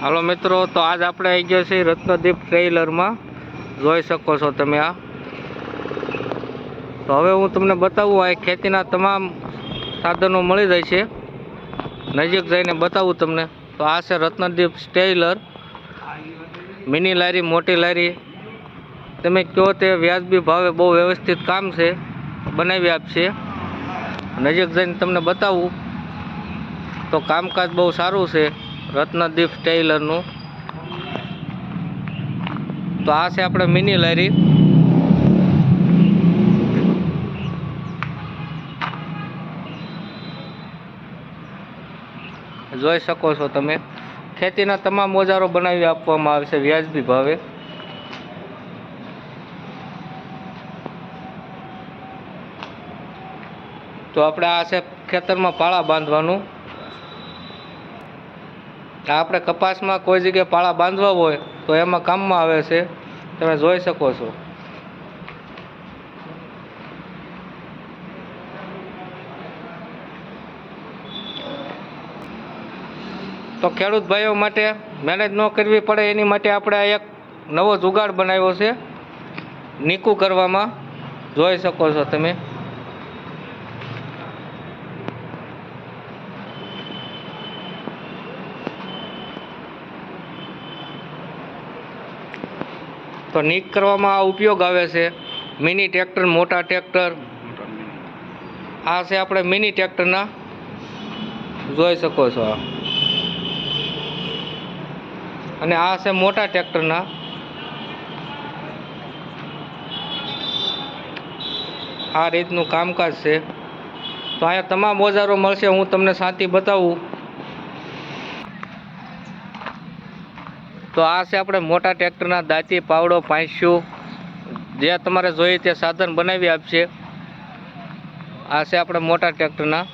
હાલો મિત્રો, તો આજ આપણે આવી ગયા છીએ રત્નદીપ ટ્રેલરમાં જોઈ શકો છો તમે આ. તો હવે હું તમને બતાવું, આ ખેતીના તમામ સાધનો મળી જાય છે. નજીક જઈને બતાવું તમને. તો આ છે રત્નદીપ સ્ટેલર મિની લારી, મોટી લારી. તમે કહો તે વ્યાજબી ભાવે બહુ વ્યવસ્થિત કામ છે. બનાવી આપશે નજીક જઈને તમને બતાવું. તો કામકાજ બહુ સારું છે. રત્નદીપ ટેલરનું તો આ છે આપણે મિની લારી. જોઈ શકો છો તમે. ખેતીના તમામ ઓજારો બનાવી આપવામાં આવે છે વ્યાજબી ભાવે. તો આપણે આ છે ખેતરમાં પાળા બાંધવાનું. આપણે કપાસમાં કોઈ જગ્યાએ પાળા બાંધવા હોય તો એમાં કામમાં આવે છે. તમે જોઈ શકો છો. તો ખેડૂત ભાઈઓ માટે મહેનત ન કરવી પડે, એની માટે આપણે એક નવો જુગાડ બનાવ્યો છે. નીકું કરવામાં જોઈ શકો છો તમે. તો નીક કરવામાં આ ઉપયોગ આવે છે. મિની ટ્રેક્ટર, મોટા ટ્રેક્ટર. આ છે આપણે મિની ટ્રેક્ટરના. જોઈ શકો છો આ. અને આ છે મોટા ટ્રેક્ટરના. આ રીતનું કામકાજ છે. તો અહીંયા તમામ ઓજારો મળશે, હું તમને શાંતિ બતાવું. તો આ છે આપણે મોટા ટ્રેક્ટરના દાંતી પાવડો પાંસ્યું જે તમારે જોઈએ તે સાધન બનાવી આપશે. આ છે આપણે મોટા ટ્રેક્ટરના.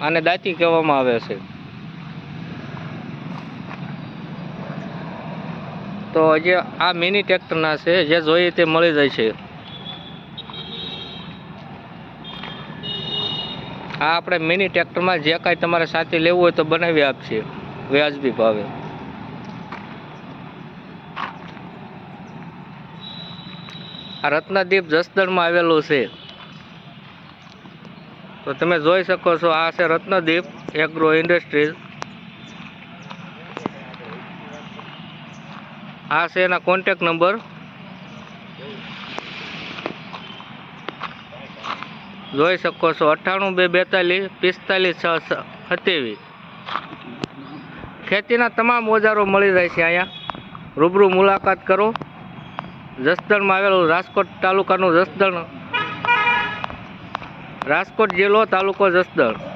આને દાંતી કહેવામાં આવે છે. તો જે આ મિની ટ્રેક્ટરના છે, જે જોઈએ તે મળી જાય છે. આ આપણે મિની ટ્રેક્ટરમાં જે કાંઈ તમારે સાથે લેવું હોય તો બનાવી આપશે. વ્યાજબી ભાવે. આ રત્નદીપ જસદણમાં આવેલું છે. તો તમે જોઈ શકો છો, આ છે રત્નદીપ એગ્રો ઇન્ડસ્ટ્રીઝ આ છે એના કોન્ટેક નંબર જોઈ શકો છો, અઠ્ઠાણું બે બેતાલીસ, પિસ્તાલીસ, છ સત્યાવીસ. ખેતીના તમામ ઓજારો મળી જાય છે અહીંયા. રૂબરૂ મુલાકાત કરો. જસદણમાં આવેલું રાજકોટ તાલુકાનું જસદણ. રાજકોટ જિલ્લો તાલુકો જસદણ.